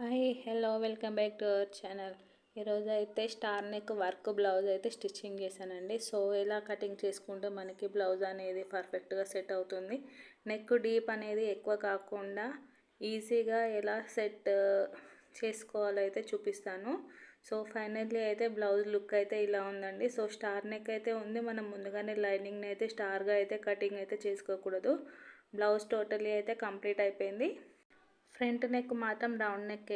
Hi hello welcome back to our channel. ఈరోజు అయితే star neck work blouse అయితే stitching చేశానండి. సో ఎలా కటింగ్ చేసుకుంటే మనకి బ్లౌజ్ అనేది పర్ఫెక్ట్గా సెట్ అవుతుంది. నెక్ డీప్ అనేది ఎక్కువ కాకుండా ఈజీగా ఎలా సెట్ చేసుకోవాలో అయితే చూపిస్తాను. సో ఫైనల్లీ అయితే బ్లౌజ్ లుక్ అయితే ఇలా ఉందండి. సో స్టార్ నెక్ అయితే ఉంది. మనం ముందుగానే లైనింగ్ని అయితే స్టార్గా అయితే కటింగ్ అయితే చేసుకోకూడదు. బ్లౌజ్ టోటలీ అయితే కంప్లీట్ అయిపోయింది. ఫ్రంట్ నెక్ మాత్రం రౌండ్ నెక్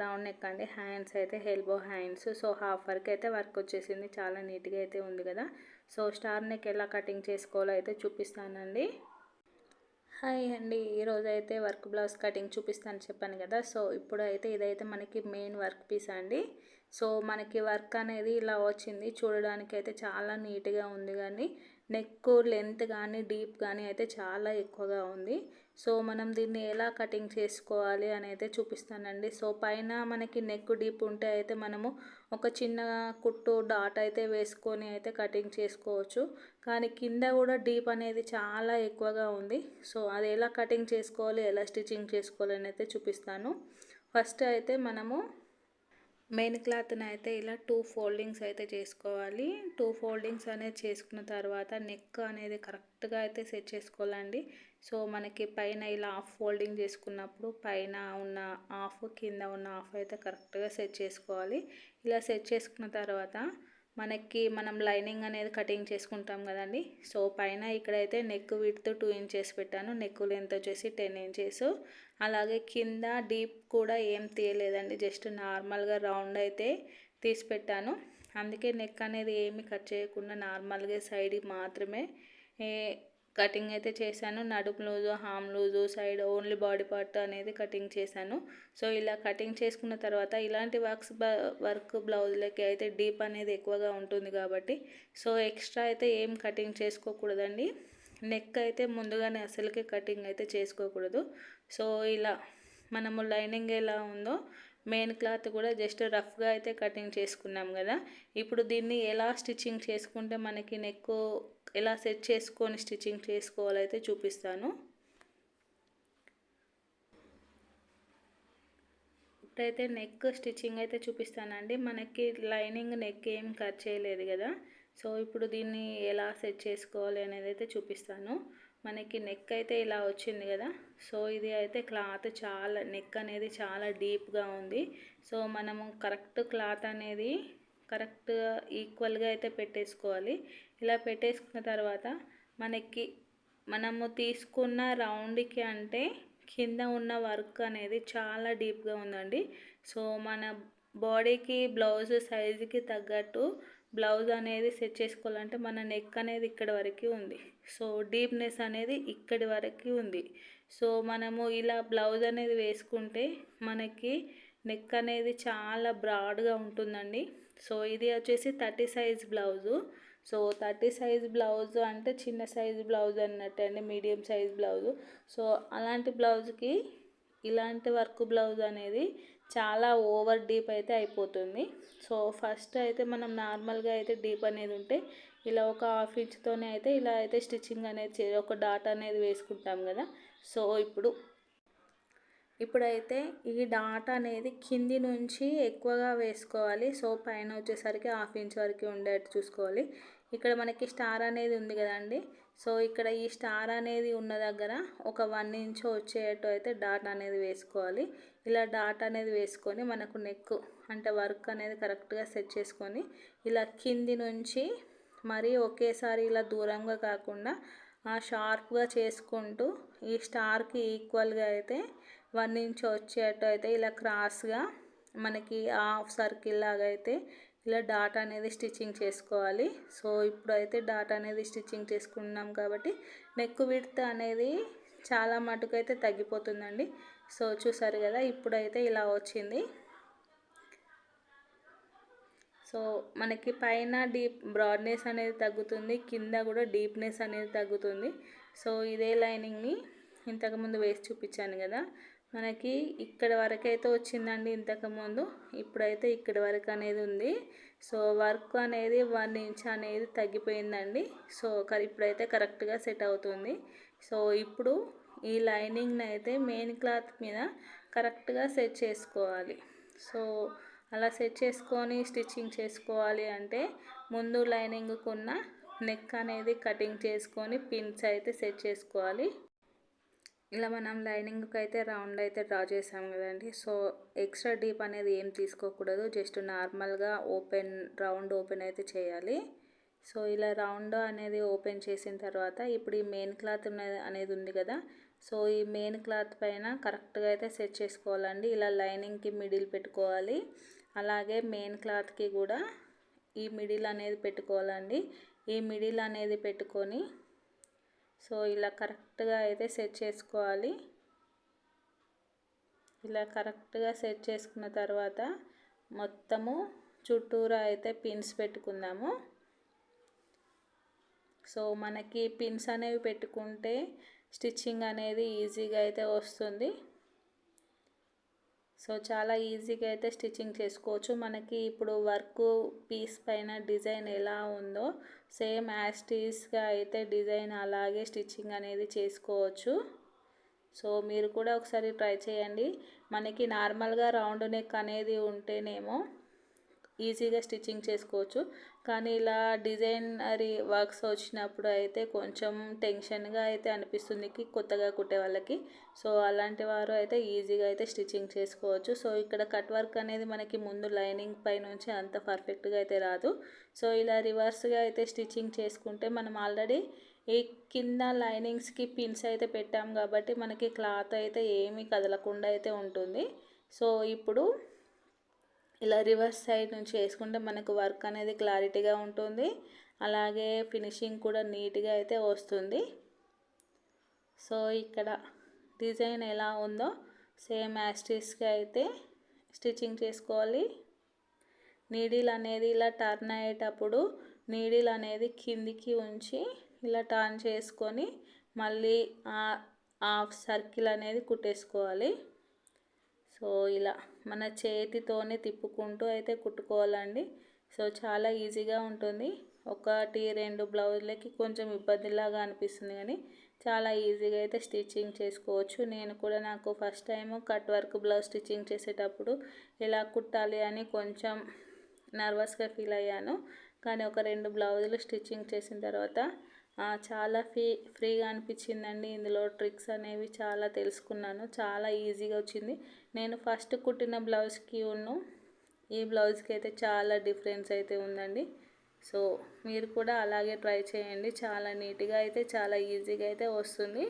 రౌండ్ నెక్ అండి. హ్యాండ్స్ అయితే elbow hands. So half work అయితే వర్క్ వచ్చేసింది. చాలా నీట్గా అయితే ఉంది కదా. సో స్టార్ నెక్ ఎలా కటింగ్ చేసుకోవాలో అయితే చూపిస్తానండి. హాయ్ అండి. ఈరోజు అయితే వర్క్ బ్లౌజ్ కటింగ్ చూపిస్తాను చెప్పాను కదా. సో ఇప్పుడు అయితే ఇదైతే మనకి మెయిన్ వర్క్ పీస్ అండి. సో మనకి వర్క్ అనేది ఇలా వచ్చింది. చూడడానికి అయితే చాలా నీట్గా ఉంది కానీ నెక్ లెంత్ కానీ డీప్ కానీ అయితే చాలా ఎక్కువగా ఉంది. సో మనం దీన్ని ఎలా కటింగ్ చేసుకోవాలి అని అయితే చూపిస్తానండి. సో పైన మనకి నెక్ డీప్ ఉంటే అయితే మనము ఒక చిన్న కుట్టు డాట్ అయితే వేసుకొని అయితే కటింగ్ చేసుకోవచ్చు. కానీ కింద కూడా డీప్ అనేది చాలా ఎక్కువగా ఉంది. సో అది ఎలా కటింగ్ చేసుకోవాలి ఎలా స్టిచ్చింగ్ చేసుకోవాలి అని అయితే చూపిస్తాను. ఫస్ట్ అయితే మనము మెయిన్ క్లాత్ని అయితే ఇలా టూ ఫోల్డింగ్స్ అయితే చేసుకోవాలి. టూ ఫోల్డింగ్స్ అనేది చేసుకున్న తర్వాత నెక్ అనేది కరెక్ట్గా అయితే సెట్ చేసుకోవాలండి. సో మనకి పైన ఇలా హాఫ్ ఫోల్డింగ్ చేసుకున్నప్పుడు పైన ఉన్న హాఫ్ కింద ఉన్న హాఫ్ అయితే కరెక్ట్గా సెట్ చేసుకోవాలి. ఇలా సెట్ చేసుకున్న తర్వాత మనకి మనం లైనింగ్ అనేది కటింగ్ చేసుకుంటాం కదండి. సో పైన ఇక్కడైతే నెక్ విడ్త్ టూ ఇంచెస్ పెట్టాను. నెక్ లెంత్ వచ్చేసి టెన్ ఇంచెస్ అలాగే కింద డీప్ కూడా ఏం తీయలేదండి. జస్ట్ నార్మల్గా రౌండ్ అయితే తీసి పెట్టాను. అందుకే నెక్ అనేది ఏమి కట్ చేయకుండా నార్మల్గా సైడ్కి మాత్రమే కటింగ్ అయితే చేశాను. నడుము లూజు హామ్ loose side only body part అనేది కటింగ్ చేశాను. సో ఇలా కటింగ్ చేసుకున్న తర్వాత ఇలాంటి వర్క్స్ వర్క్ బ్లౌజ్లకి అయితే డీప్ అనేది ఎక్కువగా ఉంటుంది కాబట్టి సో ఎక్స్ట్రా అయితే ఏం కటింగ్ చేసుకోకూడదండి. నెక్ అయితే ముందుగానే అసలుకి కటింగ్ అయితే చేసుకోకూడదు. సో ఇలా మనము లైనింగ్ ఎలా ఉందో మెయిన్ క్లాత్ కూడా జస్ట్ రఫ్గా అయితే కటింగ్ చేసుకున్నాం కదా. ఇప్పుడు దీన్ని ఎలా స్టిచ్చింగ్ చేసుకుంటే మనకి నెక్ ఎలా సెట్ చేసుకొని స్టిచ్చింగ్ చేసుకోవాలైతే చూపిస్తాను. ఇప్పుడైతే నెక్ స్టిచ్చింగ్ అయితే చూపిస్తానండి. మనకి లైనింగ్ నెక్ ఏం కట్ చేయలేదు కదా. సో ఇప్పుడు దీన్ని ఎలా సెట్ చేసుకోవాలి అనేది అయితే చూపిస్తాను. మనకి నెక్ అయితే ఇలా వచ్చింది కదా. సో ఇది అయితే క్లాత్ చాలా నెక్ అనేది చాలా డీప్గా ఉంది. సో మనము కరెక్ట్ క్లాత్ అనేది కరెక్ట్ ఈక్వల్గా అయితే పెట్టేసుకోవాలి. ఇలా పెట్టేసుకున్న తర్వాత మనకి మనము తీసుకున్న రౌండ్కి అంటే కింద ఉన్న వర్క్ అనేది చాలా డీప్గా ఉందండి. సో మన బాడీకి బ్లౌజ్ సైజుకి తగ్గట్టు బ్లౌజ్ అనేది సెట్ చేసుకోవాలంటే మన నెక్ అనేది ఇక్కడ వరకు ఉంది. సో డీప్నెస్ అనేది ఇక్కడి వరకు ఉంది. సో మనము ఇలా బ్లౌజ్ అనేది వేసుకుంటే మనకి నెక్ అనేది చాలా బ్రాడ్గా ఉంటుందండి. సో ఇది వచ్చేసి thirty size blouse. So thirty size blouse అంటే చిన్న సైజ్ బ్లౌజ్ అన్నట్టు అండి మీడియం సైజ్ బ్లౌజు. సో అలాంటి బ్లౌజ్కి ఇలాంటి వర్క్ బ్లౌజ్ అనేది చాలా ఓవర్ డీప్ అయితే అయిపోతుంది. సో ఫస్ట్ అయితే మనం నార్మల్గా అయితే డీప్ అనేది ఉంటే ఇలా ఒక హాఫ్ ఇంచ్తోనే అయితే ఇలా అయితే స్టిచ్చింగ్ అనేది ఒక డాట్ అనేది వేసుకుంటాం కదా. సో ఇప్పుడు ఇప్పుడైతే ఈ డాట్ అనేది కింది నుంచి ఎక్కువగా వేసుకోవాలి. సో పైన వచ్చేసరికి హాఫ్ ఇంచ్ వరకు ఉండేట్టు చూసుకోవాలి. ఇక్కడ మనకి స్టార్ అనేది ఉంది కదండి. సో ఇక్కడ ఈ స్టార్ అనేది ఉన్న దగ్గర ఒక వన్ ఇంచ్ వచ్చేటట్టు అయితే డాట్ అనేది వేసుకోవాలి. ఇలా డాట్ అనేది వేసుకొని మనకు నెక్ అంటే వర్క్ అనేది కరెక్ట్గా సెట్ చేసుకొని ఇలా కింది నుంచి మరీ ఒకేసారి ఇలా దూరంగా కాకుండా షార్ప్గా చేసుకుంటూ ఈ స్టార్కి ఈక్వల్గా అయితే వన్ ఇంచ్ వచ్చేటట్టు అయితే ఇలా క్రాస్గా మనకి హాఫ్ సర్కిల్ లాగా అయితే ఇలా డాట్ అనేది స్టిచ్చింగ్ చేసుకోవాలి. సో ఇప్పుడైతే డాట్ అనేది స్టిచ్చింగ్ చేసుకున్నాం కాబట్టి నెక్ విడ్త్ అనేది చాలా మటుకు అయితే తగ్గిపోతుందండి. సో చూసారు కదా ఇప్పుడైతే ఇలా వచ్చింది. సో మనకి పైన డీప్ బ్రాడ్నెస్ అనేది తగ్గుతుంది కింద కూడా డీప్నెస్ అనేది తగ్గుతుంది. సో ఇదే లైనింగ్ని ఇంతకుముందు వేసి చూపించాను కదా మనకి ఇక్కడ వరకు అయితే వచ్చిందండి ఇంతకుముందు ఇప్పుడైతే ఇక్కడ వరకు అనేది ఉంది. సో వర్క్ అనేది వన్ ఇంచ్ అనేది తగ్గిపోయిందండి. సో ఇప్పుడైతే కరెక్ట్గా సెట్ అవుతుంది. సో ఇప్పుడు ఈ లైనింగ్ని అయితే మెయిన్ క్లాత్ మీద కరెక్ట్గా సెట్ చేసుకోవాలి. సో అలా సెట్ చేసుకొని స్టిచ్చింగ్ చేసుకోవాలి అంటే ముందు లైనింగ్కున్న నెక్ అనేది కటింగ్ చేసుకొని పిన్స్ అయితే సెట్ చేసుకోవాలి. ఇలా మనం లైనింగ్కి అయితే రౌండ్ అయితే డ్రా చేసాం కదండి. సో ఎక్స్ట్రా డీప్ అనేది ఏం తీసుకోకూడదు. జస్ట్ నార్మల్గా ఓపెన్ రౌండ్ ఓపెన్ అయితే చేయాలి. సో ఇలా రౌండ్ అనేది ఓపెన్ చేసిన తర్వాత ఇప్పుడు ఈ మెయిన్ క్లాత్ అనేది ఉంది కదా. సో ఈ మెయిన్ క్లాత్ పైన కరెక్ట్గా అయితే సెట్ చేసుకోవాలండి. ఇలా లైనింగ్కి మిడిల్ పెట్టుకోవాలి. అలాగే మెయిన్ క్లాత్కి కూడా ఈ మిడిల్ అనేది పెట్టుకోవాలండి. ఈ మిడిల్ అనేది పెట్టుకొని సో ఇలా కరెక్ట్గా అయితే సెట్ చేసుకోవాలి. ఇలా కరెక్ట్గా సెట్ చేసుకున్న తర్వాత మొత్తము చుట్టూరా అయితే పిన్స్ పెట్టుకుందాము. సో మనకి పిన్స్ అనేవి పెట్టుకుంటే స్టిచ్చింగ్ అనేది ఈజీగా అయితే వస్తుంది. సో చాలా ఈజీగా అయితే స్టిచ్చింగ్ చేసుకోవచ్చు. మనకి ఇప్పుడు వర్క్ పీస్ పైన డిజైన్ ఎలా ఉందో సేమ్ యాస్టీస్గా అయితే డిజైన్ అలాగే స్టిచ్చింగ్ అనేది చేసుకోవచ్చు. సో మీరు కూడా ఒకసారి ట్రై చేయండి. మనకి నార్మల్గా రౌండ్ నెక్ అనేది ఉంటేనేమో ఈజీగా స్టిచ్చింగ్ చేసుకోవచ్చు. కానీ ఇలా డిజైనరీ వర్క్స్ వచ్చినప్పుడు అయితే కొంచెం టెన్షన్గా అయితే అనిపిస్తుంది కొత్తగా కుట్టే వాళ్ళకి. సో అలాంటి వారు అయితే ఈజీగా అయితే స్టిచ్చింగ్ చేసుకోవచ్చు. సో ఇక్కడ కట్ వర్క్ అనేది మనకి ముందు లైనింగ్ పై నుంచి అంత పర్ఫెక్ట్గా అయితే రాదు. సో ఇలా రివర్స్గా అయితే స్టిచ్చింగ్ చేసుకుంటే మనం ఆల్రెడీ ఈ కింద లైనింగ్స్కి పిన్స్ అయితే పెట్టాం కాబట్టి మనకి క్లాత్ అయితే ఏమీ కదలకుండా అయితే ఉంటుంది. సో ఇప్పుడు ఇలా రివర్స్ సైడ్ నుంచి వేసుకుంటే మనకు వర్క్ అనేది క్లారిటీగా ఉంటుంది. అలాగే ఫినిషింగ్ కూడా నీట్గా అయితే వస్తుంది. సో ఇక్కడ డిజైన్ ఎలా ఉందో సేమ్ యాస్టిస్గా అయితే స్టిచ్చింగ్ చేసుకోవాలి. నీడిల్ అనేది ఇలా టర్న్ అయ్యేటప్పుడు నీడిల్ అనేది కిందికి ఉంచి ఇలా టర్న్ చేసుకొని మళ్ళీ హాఫ్ సర్కిల్ అనేది కుట్టేసుకోవాలి. సో ఇలా మన చేతితోనే తిప్పుకుంటూ అయితే కుట్టుకోవాలండి. సో చాలా ఈజీగా ఉంటుంది. ఒకటి రెండు బ్లౌజులకి కొంచెం ఇబ్బందిలాగా అనిపిస్తుంది కానీ చాలా ఈజీగా అయితే స్టిచ్చింగ్ చేసుకోవచ్చు. నేను కూడా నాకు first time cut work blouse stitching చేసేటప్పుడు ఎలా కుట్టాలి అని కొంచెం నర్వస్గా ఫీల్ అయ్యాను. కానీ ఒక రెండు బ్లౌజులు స్టిచ్చింగ్ చేసిన తర్వాత చాలా ఫ్రీ ఫ్రీగా అనిపించిందండి. ఇందులో ట్రిక్స్ అనేవి చాలా తెలుసుకున్నాను. చాలా ఈజీగా వచ్చింది. నేను ఫస్ట్ కుట్టిన బ్లౌజ్కి ఉన్ను ఈ బ్లౌజ్కి అయితే చాలా డిఫరెన్స్ అయితే ఉందండి. సో మీరు కూడా అలాగే ట్రై చేయండి. చాలా నీట్గా అయితే చాలా ఈజీగా అయితే వస్తుంది.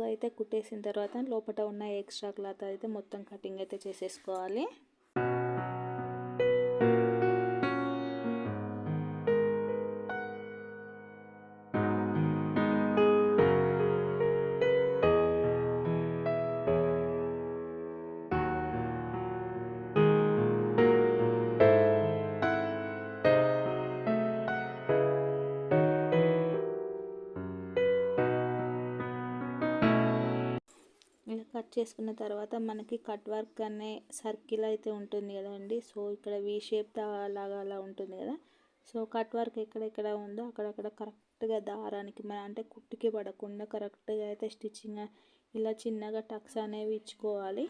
ఇలా అయితే కుట్టేసిన తర్వాత లోపల ఉన్న ఎక్స్ట్రా క్లాత్ అయితే మొత్తం కటింగ్ అయితే చేసేసుకోవాలి. కట్ చేసుకున్న తర్వాత మనకి కట్ వర్క్ అనే సర్కిల్ అయితే ఉంటుంది కదండి. సో ఇక్కడ వీ షేప్ లాగా అలా ఉంటుంది కదా. సో కట్ వర్క్ ఎక్కడెక్కడ ఉందో అక్కడక్కడ కరెక్ట్గా దారానికి మన అంటే కుట్టుకి పడకుండా కరెక్ట్గా అయితే స్టిచ్చింగ్ ఇలా చిన్నగా టక్స్ అనేవి ఇచ్చుకోవాలి.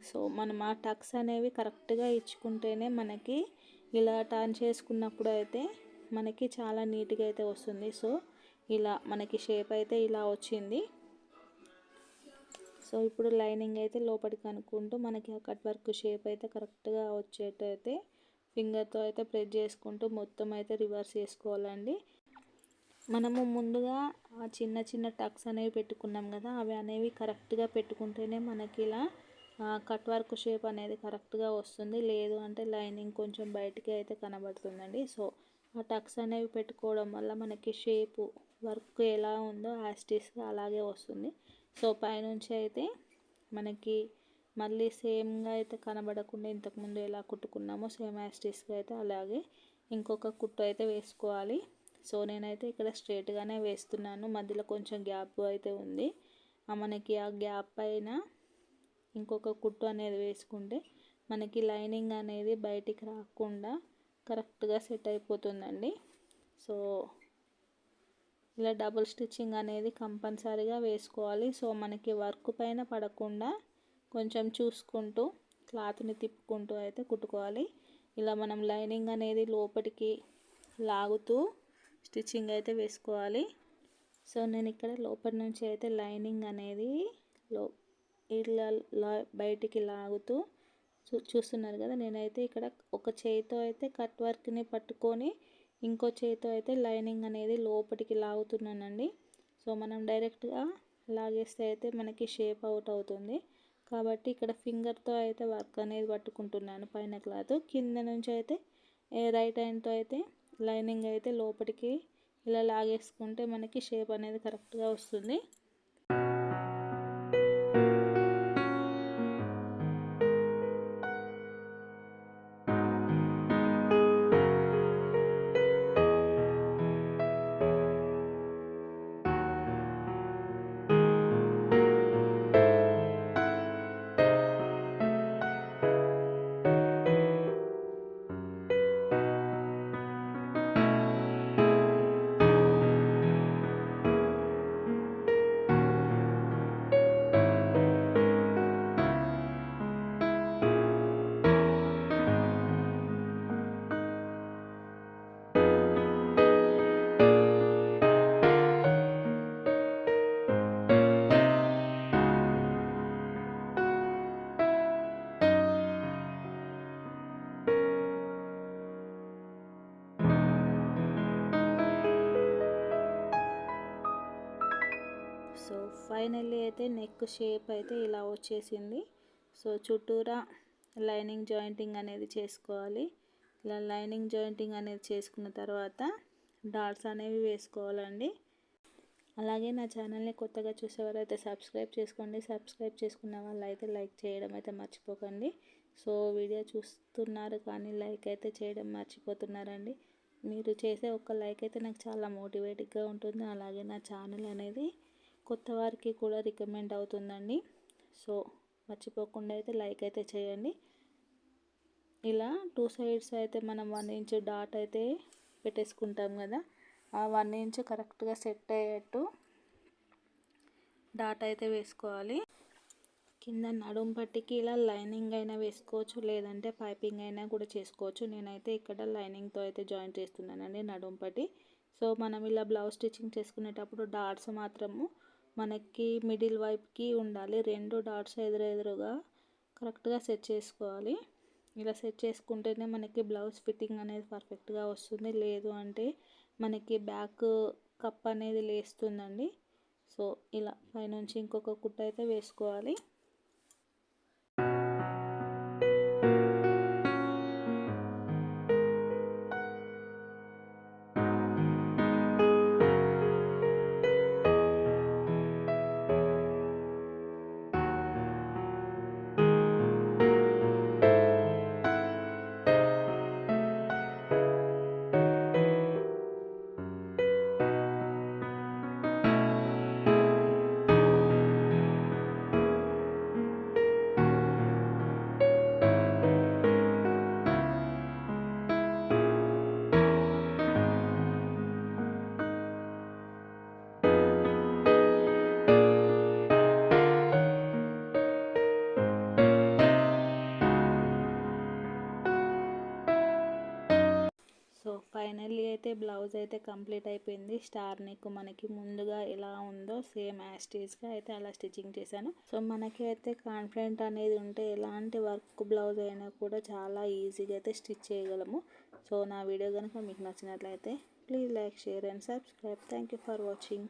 సో మనం ఆ టక్స్ అనేవి కరెక్ట్గా ఇచ్చుకుంటేనే మనకి ఇలా టర్న్ చేసుకున్నప్పుడు అయితే మనకి చాలా నీట్గా అయితే వస్తుంది. సో ఇలా మనకి షేప్ అయితే ఇలా వచ్చింది. సో ఇప్పుడు లైనింగ్ అయితే లోపలికి అనుకుంటూ మనకి ఆ కట్ వర్క్ షేప్ అయితే కరెక్ట్గా వచ్చేటైతే ఫింగర్తో అయితే ప్రెస్ చేసుకుంటూ మొత్తం అయితే రివర్స్ చేసుకోవాలండి. మనము ముందుగా ఆ చిన్న చిన్న టక్స్ అనేవి పెట్టుకున్నాం కదా అవి అనేవి కరెక్ట్గా పెట్టుకుంటేనే మనకి ఇలా కట్ వర్క్ షేప్ అనేది కరెక్ట్గా వస్తుంది. లేదు అంటే లైనింగ్ కొంచెం బయటికి అయితే కనబడుతుందండి. సో ఆ టక్స్ అనేవి పెట్టుకోవడం వల్ల మనకి షేపు వర్క్ ఎలా ఉందో యాస్టిస్గా అలాగే వస్తుంది. సో పైనుంచి అయితే మనకి మళ్ళీ సేమ్గా అయితే కనబడకుండా ఇంతకుముందు ఎలా కుట్టుకున్నామో సేమ్ యాస్టీస్గా అయితే అలాగే ఇంకొక కుట్టు అయితే వేసుకోవాలి. సో నేనైతే ఇక్కడ స్ట్రేట్గానే వేస్తున్నాను. మధ్యలో కొంచెం గ్యాప్ అయితే ఉంది. మనకి ఆ గ్యాప్ పైన ఇంకొక కుట్టు అనేది వేసుకుంటే మనకి లైనింగ్ అనేది బయటికి రాకుండా కరెక్ట్గా సెట్ అయిపోతుందండి. సో ఇలా డబుల్ స్టిచ్చింగ్ అనేది కంపల్సరీగా వేసుకోవాలి. సో మనకి వర్క్ పైన పడకుండా కొంచెం చూసుకుంటూ క్లాత్ని తిప్పుకుంటూ అయితే కుట్టుకోవాలి. ఇలా మనం లైనింగ్ అనేది లోపలికి లాగుతూ స్టిచ్చింగ్ అయితే వేసుకోవాలి. సో నేను ఇక్కడ లోపలి నుంచి అయితే లైనింగ్ అనేది లో ఇలా బయటికి లాగుతూ చూ చూస్తున్నారు కదా. నేనైతే ఇక్కడ ఒక చేయితో అయితే కట్ వర్క్ని పట్టుకొని ఇంకో చేతితో అయితే లైనింగ్ అనేది లోపలికి లాగుతున్నానండి. సో మనం డైరెక్ట్గా లాగేస్తే అయితే మనకి షేప్ అవుట్ అవుతుంది. కాబట్టి ఇక్కడ ఫింగర్తో అయితే వర్క్ అనేది పట్టుకుంటున్నాను పైన క్లాత్. కింద నుంచి అయితే రైట్ హ్యాండ్తో అయితే లైనింగ్ అయితే లోపలికి ఇలా లాగేసుకుంటే మనకి షేప్ అనేది కరెక్ట్గా వస్తుంది. సో ఫైనల్లీ అయితే నెక్ షేప్ అయితే ఇలా వచ్చేసింది. సో చుట్టూరా లైనింగ్ జాయింటింగ్ అనేది చేసుకోవాలి. ఇలా లైనింగ్ జాయింటింగ్ అనేది చేసుకున్న తర్వాత డాట్స్ అనేవి వేసుకోవాలండి. అలాగే నా ఛానల్ని కొత్తగా చూసేవారైతే సబ్స్క్రైబ్ చేసుకోండి. సబ్స్క్రైబ్ చేసుకున్న వాళ్ళు అయితే లైక్ చేయడం అయితే మర్చిపోకండి. సో వీడియో చూస్తున్నారు కానీ లైక్ అయితే చేయడం మర్చిపోతున్నారండి. మీరు చేసే ఒక లైక్ అయితే నాకు చాలా మోటివేటివ్గా ఉంటుంది. అలాగే నా ఛానల్ అనేది కొత్త వారికి కూడా రికమెండ్ అవుతుందండి. సో మర్చిపోకుండా అయితే లైక్ అయితే చేయండి. ఇలా టూ సైడ్స్ అయితే మనం వన్ ఇంచ్ డాట్ అయితే పెట్టేసుకుంటాం కదా ఆ వన్ ఇంచ్ కరెక్ట్గా సెట్ అయ్యేట్టు డాట్ అయితే వేసుకోవాలి. కింద నడుం పట్టికి ఇలా లైనింగ్ అయినా వేసుకోవచ్చు లేదంటే పైపింగ్ అయినా కూడా చేసుకోవచ్చు. నేనైతే ఇక్కడ లైనింగ్తో అయితే జాయిన్ చేస్తున్నానండి నడుం పట్టి. సో మనం ఇలా బ్లౌజ్ స్టిచ్చింగ్ చేసుకునేటప్పుడు డాట్స్ మాత్రము మనకి మిడిల్ వైపుకి ఉండాలి. రెండు డాట్స్ ఎదురెదురుగా కరెక్ట్గా సెట్ చేసుకోవాలి. ఇలా సెట్ చేసుకుంటేనే మనకి బ్లౌజ్ ఫిట్టింగ్ అనేది పర్ఫెక్ట్గా వస్తుంది. లేదు అంటే మనకి బ్యాక్ కప్ అనేది లేస్తుందండి. సో ఇలా పైనుంచి ఇంకొక కుట్ట అయితే వేసుకోవాలి. బ్లౌజ్ అయితే కంప్లీట్ అయిపోయింది. స్టార్ నెక్ మనకి ముందుగా ఎలా ఉందో సేమ్ యాస్టీస్గా అయితే అలా స్టిచ్చింగ్ చేశాను. సో మనకి అయితే కాన్ఫిడెంట్ అనేది ఉంటే ఎలాంటి వర్క్ బ్లౌజ్ అయినా కూడా చాలా ఈజీగా అయితే స్టిచ్ చేయగలము. సో నా వీడియో కనుక మీకు నచ్చినట్లయితే please like share and subscribe. Thank for watching.